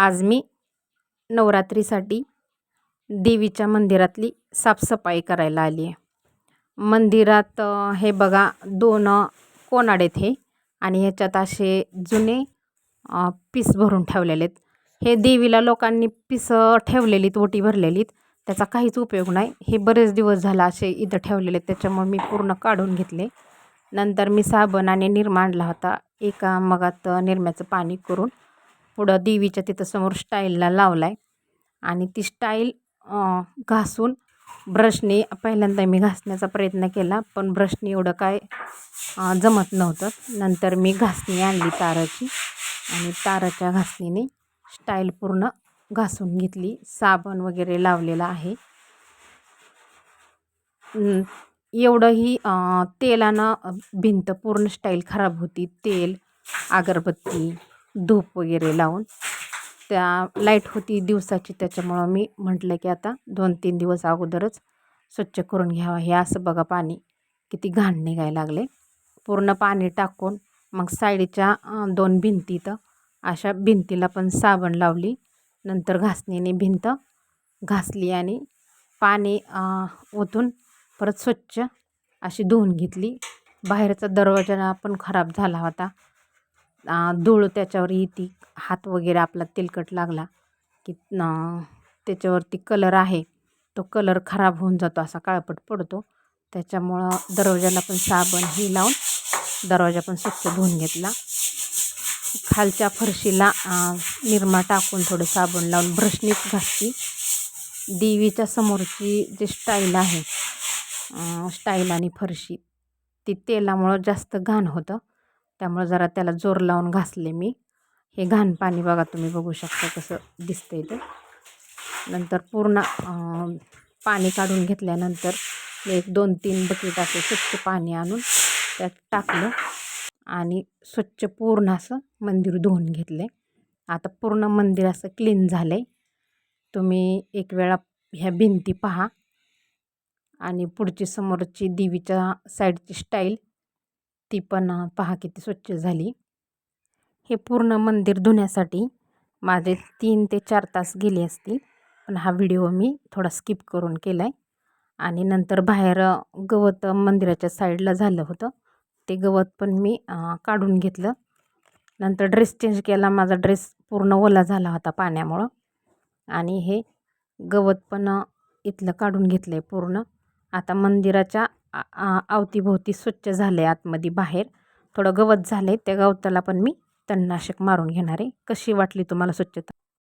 आज मी नवरात्रीसाठी देवीच्या मंदिरातली साफसफाई करायला आली आहे. मंदिरात हे बघा दोन अ, कोनाड आहेत हे आणि ह्याच्यात असे जुने पीस भरून ठेवलेले आहेत. हे देवीला लोकांनी पीस ठेवलेलीत ओटी भरलेलीत. त्याचा काहीच उपयोग नाही. हे बरेच दिवस झाला असे इथं ठेवलेले आहेत. त्याच्यामुळे मी पूर्ण काढून घेतले. नंतर मी साबण आणि निरमा आणला होता. एका मगात निर्म्याचं निरम्याचं पाणी करून पुढं देवीच्या तिथं समोर स्टाईलला लावला आहे आणि ती स्टाईल घासून ब्रशने पहिल्यांदा मी घासण्याचा प्रयत्न केला पण ब्रशने एवढं काय जमत नव्हतं. नंतर मी घासणी आणली ताराची आणि ताराच्या घासणीने स्टाईल पूर्ण घासून घेतली. साबण वगैरे लावलेला आहे. एवढंही तेलानं भिंत पूर्ण स्टाईल खराब होती. तेल अगरबत्ती धूप वगैरे लावून. त्या लाइट होती दिवसाची त्याच्यामुळं मी म्हटलं की आता दोन तीन दिवस अगोदरच स्वच्छ करून घ्यावा. हे असं बघा पाणी किती घाण निघायला लागले पूर्ण पाणी टाकून मग साईडच्या दोन भिंतीत अशा भिंतीला पण साबण लावली. नंतर घासणीने भिंत घासली आणि पाणी ओतून परत स्वच्छ अशी धुवून घेतली. बाहेरचा दरवाजा पण खराब झाला होता. धूळ त्याच्यावर येते हात वगैरे आपला तेलकट लागला की न त्याच्यावरती कलर आहे तो कलर खराब होऊन जातो असा काळपट पडतो. त्याच्यामुळं दरवाजाला पण साबण ही लावून दरवाजा पण स्वच्छ धुवून घेतला. खालच्या फरशीला निरमा टाकून थोडं साबण लावून ब्रशनीच घासली देवीच्या समोरची जी स्टाईल आहे स्टाईल आणि फरशी ती तेलामुळं जास्त घाण होतं. त्यामुळं जरा त्याला जोर लावून घासले मी. हे घाण पाणी बघा तुम्ही बघू शकता कसं दिसतंय ते. नंतर पूर्ण पाणी काढून घेतल्यानंतर मी एक दोन तीन बकेट असं स्वच्छ पाणी आणून त्यात टाकलं आणि स्वच्छ पूर्ण असं मंदिर धुवून घेतले आता पूर्ण मंदिर असं क्लीन झालं आहे तुम्ही एक वेळा ह्या भिंती पहा आणि पुढची समोरची देवीच्या साईडची स्टाईल ती पण पहा किती स्वच्छ झाली. हे पूर्ण मंदिर धुण्यासाठी माझे तीन ते चार तास गेले असतील पण हा व्हिडिओ मी थोडा स्किप करून केला आहे आणि नंतर बाहेर गवत मंदिराच्या साईडला झालं होतं. ते गवत पण मी काढून घेतलं. नंतर ड्रेस चेंज केला. माझा ड्रेस पूर्ण ओला झाला होता पाण्यामुळं. आणि हे गवत पण इथलं काढून घेतलं आहे पूर्ण. आता मंदिराच्या अवतीभोवती स्वच्छ झालं आहे आतमध्ये बाहेर. थोडं गवत झालं आहे त्या गवताला पण मी तणनाशक मारून घेणार आहे. कशी वाटली तुम्हाला स्वच्छता?